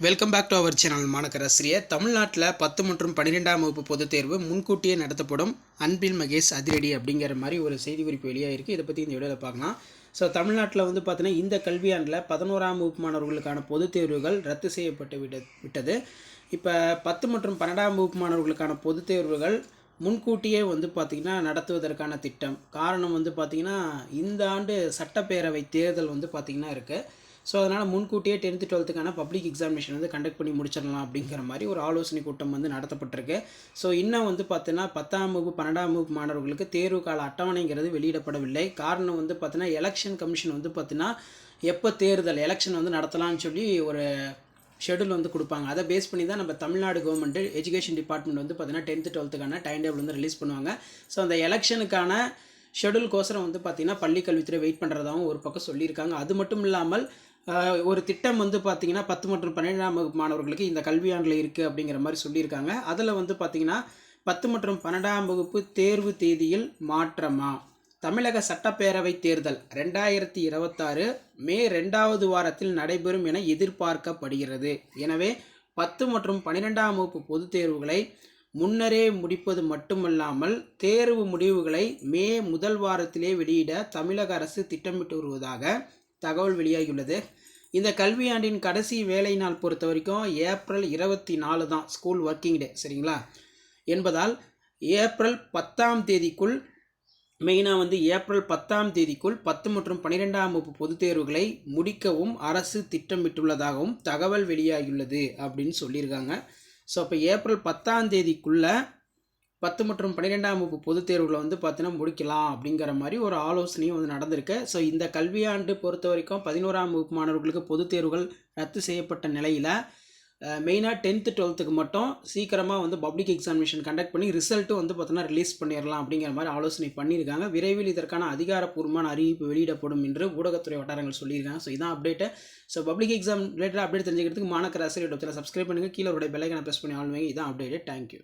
Welcome back to our channel மாணக்கராசிரியர் தமிழ்நாட்டில் பத்து மற்றும் பன்னிரெண்டாம் வகுப்பு பொதுத் தேர்வு முன்கூட்டியே நடத்தப்படும் அன்பில் மகேஷ் அதிரடி அப்படிங்கிற மாதிரி ஒரு செய்தி குறிப்பு வெளியாக இருக்குது இதை பற்றி இந்த வீடியோவில் பார்க்கலாம். ஸோ தமிழ்நாட்டில் வந்து பார்த்தீங்கன்னா இந்த கல்வியாண்டில் பதினோராம் வகுப்பு மாணவர்களுக்கான பொதுத் தேர்வுகள் ரத்து செய்யப்பட்டு விட விட்டது. இப்போ பத்து மற்றும் பன்னெண்டாம் வகுப்பு மாணவர்களுக்கான பொதுத் தேர்வுகள் முன்கூட்டியே வந்து பார்த்திங்கன்னா நடத்துவதற்கான திட்டம். காரணம் வந்து பார்த்திங்கன்னா இந்த ஆண்டு சட்டப்பேரவை தேர்தல் வந்து பார்த்திங்கன்னா இருக்குது ஸோ அதனால் முன்கூட்டியே டென்த்து டுவெல்த்துக்கான பப்ளிக் எக்ஸாமினேஷன் வந்து கண்டக்ட் பண்ணி முடிச்சிடலாம் அப்படிங்கிற மாதிரி ஒரு ஆலோசனை கூட்டம் வந்து நடத்தப்பட்டிருக்கு. ஸோ இன்னும் வந்து பார்த்தீங்கன்னா பத்தாம் வகுப்பு பன்னெண்டாம் வகுப்பு மாணவர்களுக்கு தேர்வு கால அட்டவணைங்கிறது வெளியிடப்படவில்லை. காரணம் வந்து பார்த்தீங்கன்னா எலெக்ஷன் கமிஷன் வந்து பார்த்தீங்கன்னா எப்போ தேர்தல் எலெக்ஷன் வந்து நடத்தலாம்னு சொல்லி ஒரு ஷெடியூல் வந்து கொடுப்பாங்க. அதை பேஸ் பண்ணி தான் நம்ம தமிழ்நாடு கவர்மெண்ட் எஜுகேஷன் டிபார்ட்மெண்ட் வந்து பார்த்தீங்கன்னா டென்த்து டுவெல்த்துக்கான டைம் டேபிள் வந்து ரிலீஸ் பண்ணுவாங்க. ஸோ அந்த எலெக்ஷனுக்கான ஷெடியூல்கோசரம் வந்து பார்த்திங்கன்னா பள்ளி கல்வித்துறை வெயிட் பண்ணுறதாகவும் ஒரு பக்கம் சொல்லியிருக்காங்க. அது மட்டும் இல்லாமல் ஒரு திட்டம் வந்து பார்த்திங்கன்னா பத்து மற்றும் பன்னெண்டாம் வகுப்பு மாணவர்களுக்கு இந்த கல்வியாண்டில் இருக்குது அப்படிங்கிற மாதிரி சொல்லியிருக்காங்க. அதில் வந்து பார்த்திங்கன்னா பத்து மற்றும் பன்னெண்டாம் வகுப்பு தேர்வு தேதியில் மாற்றமா? தமிழக சட்டப்பேரவை தேர்தல் ரெண்டாயிரத்தி இருபத்தாறு மே ரெண்டாவது வாரத்தில் நடைபெறும் என எதிர்பார்க்கப்படுகிறது. எனவே பத்து மற்றும் பன்னிரெண்டாம் வகுப்பு பொதுத் தேர்வுகளை முன்னரே முடிப்பது மட்டுமல்லாமல் தேர்வு முடிவுகளை மே முதல் வாரத்திலே வெளியிட தமிழக அரசு திட்டமிட்டு வருவதாக தகவல் வெளியாகியுள்ளது. இந்த கல்வியாண்டின் கடைசி வேலை நாள் பொறுத்த வரைக்கும் ஏப்ரல் இருபத்தி நாலு தான் ஸ்கூல் ஒர்க்கிங் டே சரிங்களா? என்பதால் ஏப்ரல் பத்தாம் தேதிக்குள் மெயினாக வந்து ஏப்ரல் பத்தாம் தேதிக்குள் பத்து மற்றும் பன்னிரெண்டாம் வகுப்பு பொதுத் தேர்வுகளை முடிக்கவும் அரசு திட்டமிட்டுள்ளதாகவும் தகவல் வெளியாகியுள்ளது அப்படின்னு சொல்லியிருக்காங்க. ஸோ அப்போ ஏப்ரல் பத்தாம் தேதிக்குள்ளே பத்து மற்றும் பன்னிரெண்டாம் வகுப்பு பொதுத் தேர்வுகளை வந்து பார்த்தீங்கன்னா முடிக்கலாம் அப்படிங்கிற மாதிரி ஒரு ஆலோசனையும் வந்து நடந்திருக்கு. ஸோ இந்த கல்வியாண்டு பொறுத்த வரைக்கும் பதினோராம் வகுப்பு மாணவர்களுக்கு பொதுத் தேர்வுகள் ரத்து செய்யப்பட்ட நிலையில் மெயினாக டென்த்து டுவெல்த்துக்கு மட்டும் சீக்கிரமாக வந்து பப்ளிக் எக்ஸாமினேஷன் கண்டக்ட் பண்ணி ரிசல்ட்டும் வந்து பார்த்தோன்னா ரிலீஸ் பண்ணிடலாம் அப்படிங்கிற மாதிரி ஆலோசனை பண்ணியிருக்காங்க. விரைவில் இதற்கான அதிகாரப்பூர்வமான அறிவிப்பு வெளியிடப்படும் என்று ஊடகத்துறை வட்டாரங்கள் சொல்லியிருக்காங்க. ஸோ இதான் update so public exam related update தெரிஞ்சுக்கிறதுக்கு மாணக்கர் ஆசிரியர் சப்ஸ்கிரைப் பண்ணுங்கள் கீழே ஒரு பெல்லைக்கான ப்ரெஸ் பண்ணி ஆளுங்க. இதான் அப்டேட்டு தேங்க்யூ